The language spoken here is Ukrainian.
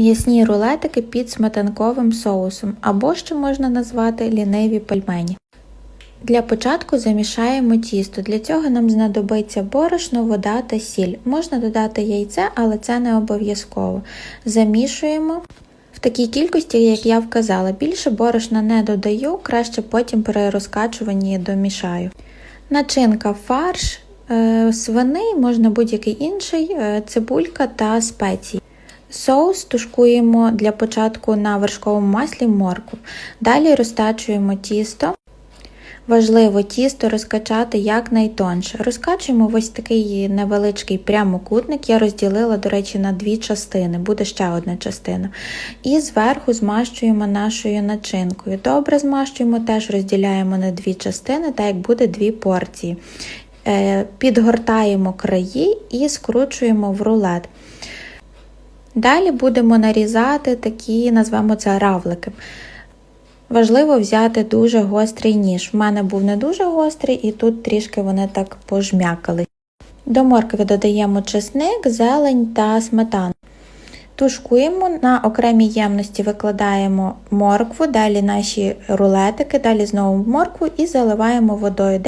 М'ясні рулетики під сметанковим соусом, або ще можна назвати ліниві пельмені. Для початку замішаємо тісто. Для цього нам знадобиться борошно, вода та сіль. Можна додати яйце, але це не обов'язково. Замішуємо в такій кількості, як я вказала. Більше борошна не додаю, краще потім при розкачуванні домішаю. Начинка фарш, е, свиний, можна будь-який інший, е, цибулька та спеції. Соус тушкуємо для початку на вершковому маслі моркву. Далі розтачуємо тісто. Важливо тісто розкачати якнайтонше. Розкачуємо ось такий невеличкий прямокутник. Я розділила, до речі, на дві частини, буде ще одна частина. І зверху змащуємо нашою начинкою. Добре змащуємо, теж розділяємо на дві частини, так як буде дві порції. Е, Підгортаємо краї і скручуємо в рулет. Далі будемо нарізати такі, назвемо це равлики. Важливо взяти дуже гострий ніж. В мене був не дуже гострий, і тут трішки вони так пожмякали. До моркви додаємо чесник, зелень та сметану. Тушкуємо на окремій ємності викладаємо моркву, далі наші рулетики, далі знову моркву і заливаємо водою.